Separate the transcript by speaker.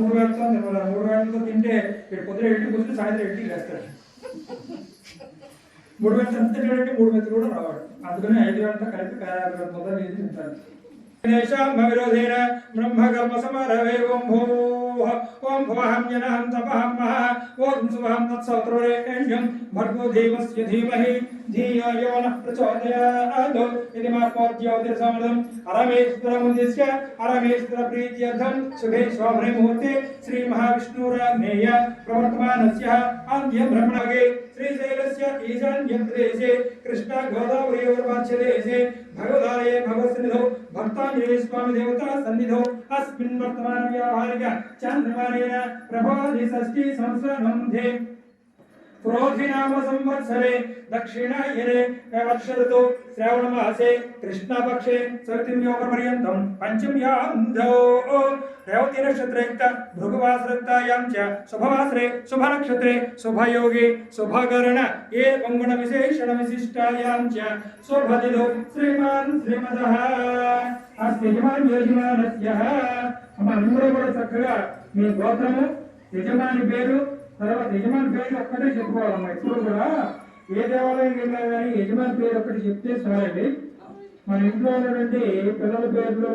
Speaker 1: మూడు వేలతో తినాలి మూడు వేలతో తింటే వీడు పొద్దున ఇంటికి కూర్చుని సాయంత్రం ఇంటికి వేస్తాడు మూడు వేలు ఎంత తింటాడంటే మూడు మెతులు కూడా రావాడు. అందుకని ఐదు వేలతో కలిపి ఆరు మొదలు వేసి विरोधेन ब्रह्मकर्म समारभे ओम भूः ओम भवहं जनहं तपहं महः, ओम सुवहं तत्सत्ररेण्यं भर्गो देवस्य धीमहि। धियो यो नः प्रचोदयात् इति मार्गोद्योतिरसमृतम् अरमेश्वरमुद्दिश्य अरमेश्वरप्रीत्यर्थं शुभे शोभ्रिमुहूर्ते श्रीमहाविष्णुराज्ञेय प्रवर्तमानस्य अन्त्यं ब्रह्मणे श्रीशैलस्य శ్రీ మహావిష్ణురాజ్ఞేయ ప్రవర్తమానస్య అంత్య బ్రహ్మణగే శ్రీశైలస్య ఈశాన్యప్రదేశే కృష్ణ గోదావరీవర్వాచ్యదేశే భగవదాలये భగవత్సన్నిధౌ భక్తాంజలి స్వామి దేవతా సన్నిధౌ అస్మిన్ వర్తమాన వ్యావహారిక చాంద్రమానేన ప్రభాది షష్ఠి సంవత్సరమంధే క్రోధినామ సంవత్సరే దక్షిణాయనే వర్ష శ్రావణమాసే కృష్ణపక్షే సవితిర్యోగపర్యంతం పంచమ్యాంధో రేవతి నక్షత్రయుక్త భృగువాసరక్తాయాం చ శుభవాసరే శుభనక్షత్రే శుభయోగే శుభకరణ ఏ పంగుణ విశేషణ విశిష్టాయాం చ శుభదిదో శ్రీమాన్ శ్రీమదః అస్తి యజమాన్ యజమానస్య అమ్మ అందరూ కూడా చక్కగా మీ గోత్రము యజమాని పేరు తర్వాత యజమాని పేరు ఒక్కటే చెప్పుకోవాలమ్మా. ఇప్పుడు కూడా ఏ దేవాలయం వెళ్ళినా కానీ యజమాని పేరు ఒక్కటి చెప్తే చాలండి. మన ఇంట్లో ఉన్నటువంటి పిల్లల పేర్లు